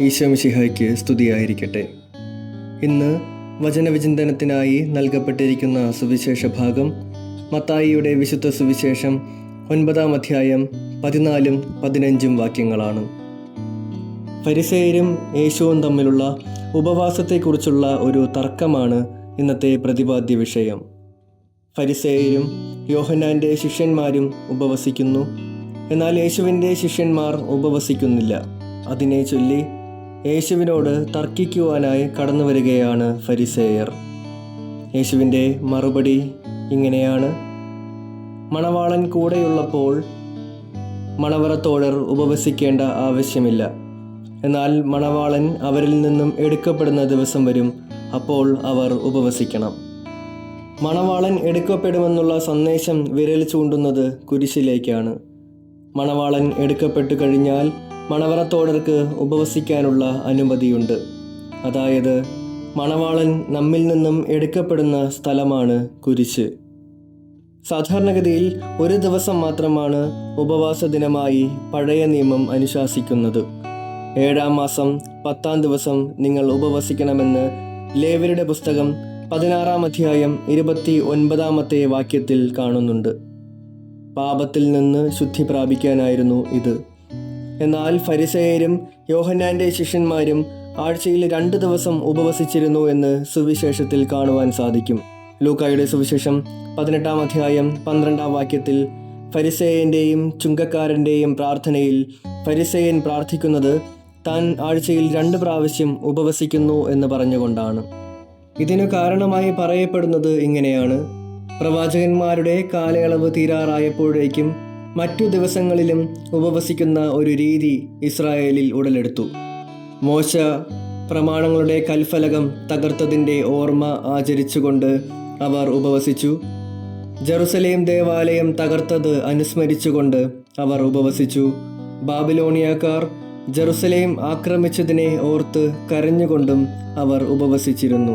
ഈശോമിഷിഹായ്ക്ക് സ്തുതിയായിരിക്കട്ടെ. ഇന്ന് വചനവിചിന്തനത്തിനായി നൽകപ്പെട്ടിരിക്കുന്ന സുവിശേഷ ഭാഗം മത്തായിയുടെ വിശുദ്ധ സുവിശേഷം ഒൻപതാം അധ്യായം പതിനാലും പതിനഞ്ചും വാക്യങ്ങളാണ്. പരിസേരും യേശുവും തമ്മിലുള്ള ഉപവാസത്തെക്കുറിച്ചുള്ള ഒരു തർക്കമാണ് ഇന്നത്തെ പ്രതിപാദ്യ വിഷയം. ഫരിസേയരും യോഹനാന്റെ ശിഷ്യന്മാരും ഉപവസിക്കുന്നു. എന്നാൽ യേശുവിന്റെ ശിഷ്യന്മാർ ഉപവസിക്കുന്നില്ല. അതിനെ ചൊല്ലി യേശുവിനോട് തർക്കിക്കുവാനായി കടന്നു വരികയാണ് ഫരിസേയർ. യേശുവിന്റെ മറുപടി ഇങ്ങനെയാണ്. മണവാളൻ കൂടെയുള്ളപ്പോൾ മണവറത്തോടർ ഉപവസിക്കേണ്ട ആവശ്യമില്ല. എന്നാൽ മണവാളൻ അവരിൽ നിന്നും എടുക്കപ്പെടുന്ന ദിവസം വരും അപ്പോൾ അവർ ഉപവസിക്കണം. മണവാളൻ എടുക്കപ്പെടുമെന്നുള്ള സന്ദേശം വിരൽ ചൂണ്ടുന്നത് കുരിശിലേക്കാണ്. മണവാളൻ എടുക്കപ്പെട്ടു കഴിഞ്ഞാൽ മണവറത്തോടർക്ക് ഉപവസിക്കാനുള്ള അനുമതിയുണ്ട്. അതായത് മണവാളൻ നമ്മിൽ നിന്നും എടുക്കപ്പെടുന്ന സ്ഥലമാണ് കുരിശ്. സാധാരണഗതിയിൽ ഒരു ദിവസം മാത്രമാണ് ഉപവാസ ദിനമായി പഴയ നിയമം അനുശാസിക്കുന്നത്. ഏഴാം മാസം പത്താം ദിവസം നിങ്ങൾ ഉപവസിക്കണമെന്ന് ലേവരുടെ പുസ്തകം പതിനാറാം അധ്യായം ഇരുപത്തി ഒൻപതാമത്തെ വാക്യത്തിൽ കാണുന്നുണ്ട്. പാപത്തിൽ നിന്ന് ശുദ്ധി പ്രാപിക്കാനായിരുന്നു ഇത്. എന്നാൽ ഫരിസേയരും യോഹന്നാന്റെ ശിഷ്യന്മാരും ആഴ്ചയിൽ രണ്ട് ദിവസം ഉപവസിച്ചിരുന്നു എന്ന് സുവിശേഷത്തിൽ കാണുവാൻ സാധിക്കും. ലൂക്കായുടെ സുവിശേഷം പതിനെട്ടാം അധ്യായം പന്ത്രണ്ടാം വാക്യത്തിൽ ഫരിസേയന്റെയും ചുങ്കക്കാരന്റെയും പ്രാർത്ഥനയിൽ ഫരിസേയൻ പ്രാർത്ഥിക്കുന്നത് താൻ ആഴ്ചയിൽ രണ്ട് പ്രാവശ്യം ഉപവസിക്കുന്നു എന്ന് പറഞ്ഞുകൊണ്ടാണ്. ഇതിനു കാരണമായി പറയപ്പെടുന്നത് ഇങ്ങനെയാണ്. പ്രവാചകന്മാരുടെ കാലയളവ് തീരാറായപ്പോഴേക്കും മറ്റു ദിവസങ്ങളിലും ഉപവസിക്കുന്ന ഒരു രീതി ഇസ്രായേലിൽ ഉടലെടുത്തു. മോശ പ്രമാണങ്ങളുടെ കൽഫലകം തകർത്തതിന്റെ ഓർമ്മ ആചരിച്ചുകൊണ്ട് അവർ ഉപവസിച്ചു. ജെറുസലേം ദേവാലയം തകർത്തത് അനുസ്മരിച്ചുകൊണ്ട് അവർ ഉപവസിച്ചു. ബാബിലോണിയക്കാർ ജെറുസലേം ആക്രമിച്ചതിനെ ഓർത്ത് കരഞ്ഞുകൊണ്ടും അവർ ഉപവസിച്ചിരുന്നു.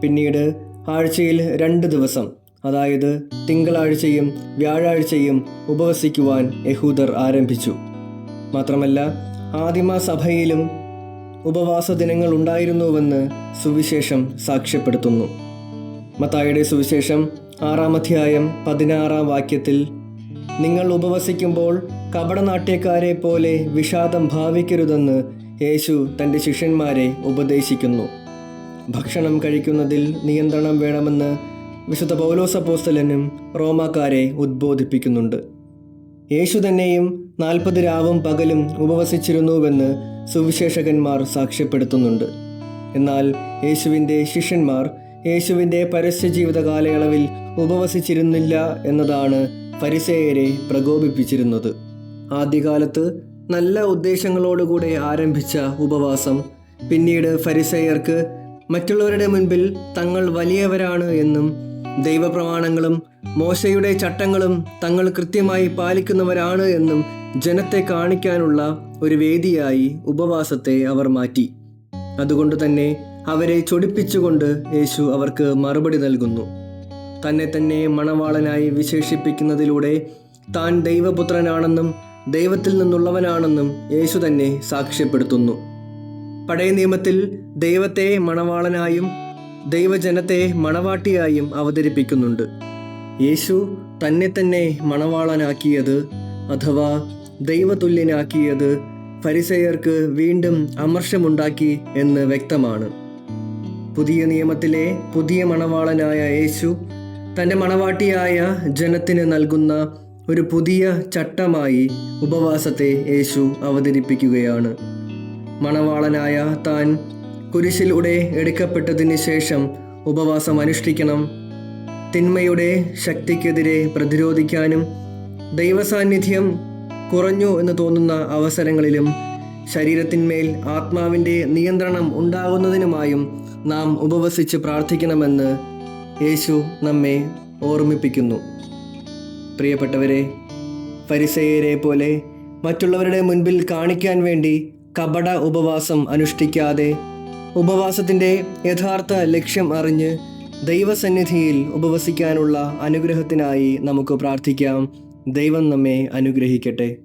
പിന്നീട് ആഴ്ചയിൽ രണ്ട് ദിവസം അതായത് തിങ്കളാഴ്ചയും വ്യാഴാഴ്ചയും ഉപവസിക്കുവാൻ യഹൂദർ ആരംഭിച്ചു. മാത്രമല്ല ആദിമ സഭയിലും ഉപവാസ ദിനങ്ങൾ ഉണ്ടായിരുന്നുവെന്ന് സുവിശേഷം സാക്ഷ്യപ്പെടുത്തുന്നു. മത്തായുടെ സുവിശേഷം ആറാം അധ്യായം പതിനാറാം വാക്യത്തിൽ നിങ്ങൾ ഉപവസിക്കുമ്പോൾ കപടനാട്യക്കാരെ പോലെ വിഷാദം ഭാവിക്കരുതെന്ന് യേശു തന്റെ ശിഷ്യന്മാരെ ഉപദേശിക്കുന്നു. ഭക്ഷണം കഴിക്കുന്നതിൽ നിയന്ത്രണം വേണമെന്ന് വിശുദ്ധ പൗലോസപ്പോസ്തലനും റോമാക്കാരെ ഉദ്ബോധിപ്പിക്കുന്നുണ്ട്. യേശു തന്നെയും നാൽപ്പത് രാവും പകലും ഉപവസിച്ചിരുന്നുവെന്ന് സുവിശേഷകന്മാർ സാക്ഷ്യപ്പെടുത്തുന്നുണ്ട്. എന്നാൽ യേശുവിന്റെ ശിഷ്യന്മാർ യേശുവിന്റെ പരസ്യജീവിത കാലയളവിൽ ഉപവസിച്ചിരുന്നില്ല എന്നതാണ് പരിസേയരെ പ്രകോപിപ്പിച്ചിരുന്നത്. ആദ്യകാലത്ത് നല്ല ഉദ്ദേശങ്ങളോടുകൂടെ ആരംഭിച്ച ഉപവാസം പിന്നീട് ഫരിസേയർക്ക് മറ്റുള്ളവരുടെ മുൻപിൽ തങ്ങൾ വലിയവരാണ് എന്നും ദൈവപ്രമാണങ്ങളും മോശയുടെ ചട്ടങ്ങളും തങ്ങൾ കൃത്യമായി പാലിക്കുന്നവരാണ് എന്നും ജനത്തെ കാണിക്കാനുള്ള ഒരു വേദിയായി ഉപവാസത്തെ അവർ മാറ്റി. അതുകൊണ്ട് തന്നെ അവരെ ചൊടിപ്പിച്ചുകൊണ്ട് യേശു അവർക്ക് മറുപടി നൽകുന്നു. തന്നെ തന്നെ മണവാളനായി വിശേഷിപ്പിക്കുന്നതിലൂടെ താൻ ദൈവപുത്രനാണെന്നും ദൈവത്തിൽ നിന്നുള്ളവനാണെന്നും യേശു തന്നെ സാക്ഷ്യപ്പെടുത്തുന്നു. പഴയ നിയമത്തിൽ ദൈവത്തെ മണവാളനായും ദൈവജനത്തെ മണവാട്ടിയായും അവതരിപ്പിക്കുന്നുണ്ട്. യേശു തന്നെ തന്നെ മണവാളനാക്കിയത് അഥവാ ദൈവതുല്യനാക്കിയത് ഫരിസയർക്ക് വീണ്ടും അമർഷമുണ്ടാക്കി എന്ന് വ്യക്തമാണ്. പുതിയ നിയമത്തിലെ പുതിയ മണവാളനായ യേശു തന്റെ മണവാട്ടിയായ ജനത്തിന് നൽകുന്ന ഒരു പുതിയ ചട്ടമായി ഉപവാസത്തെ യേശു അവതരിപ്പിക്കുകയാണ്. മണവാളനായ താൻ കുരിശിലൂടെ എടുക്കപ്പെട്ടതിന് ശേഷം ഉപവാസം അനുഷ്ഠിക്കണം. തിന്മയുടെ ശക്തിക്കെതിരെ പ്രതിരോധിക്കാനും ദൈവസാന്നിധ്യം കുറഞ്ഞു എന്ന് തോന്നുന്ന അവസരങ്ങളിലും ശരീരത്തിന്മേൽ ആത്മാവിന്റെ നിയന്ത്രണം ഉണ്ടാകുന്നതിനുമായും നാം ഉപവസിച്ച് പ്രാർത്ഥിക്കണമെന്ന് യേശു നമ്മെ ഓർമ്മിപ്പിക്കുന്നു. പ്രിയപ്പെട്ടവരെ ഫരിസേയരെ പോലെ മറ്റുള്ളവരുടെ മുൻപിൽ കാണിക്കാൻ വേണ്ടി കപട ഉപവാസം അനുഷ്ഠിക്കാതെ ഉപവാസത്തിന്റെ യഥാർത്ഥ ലക്ഷ്യം അറിഞ്ഞ് ദൈവസന്നിധിയിൽ ഉപവസിക്കാനുള്ള അനുഗ്രഹത്തിനായി നമുക്ക് പ്രാർത്ഥിക്കാം. ദൈവം നമ്മെ അനുഗ്രഹിക്കട്ടെ.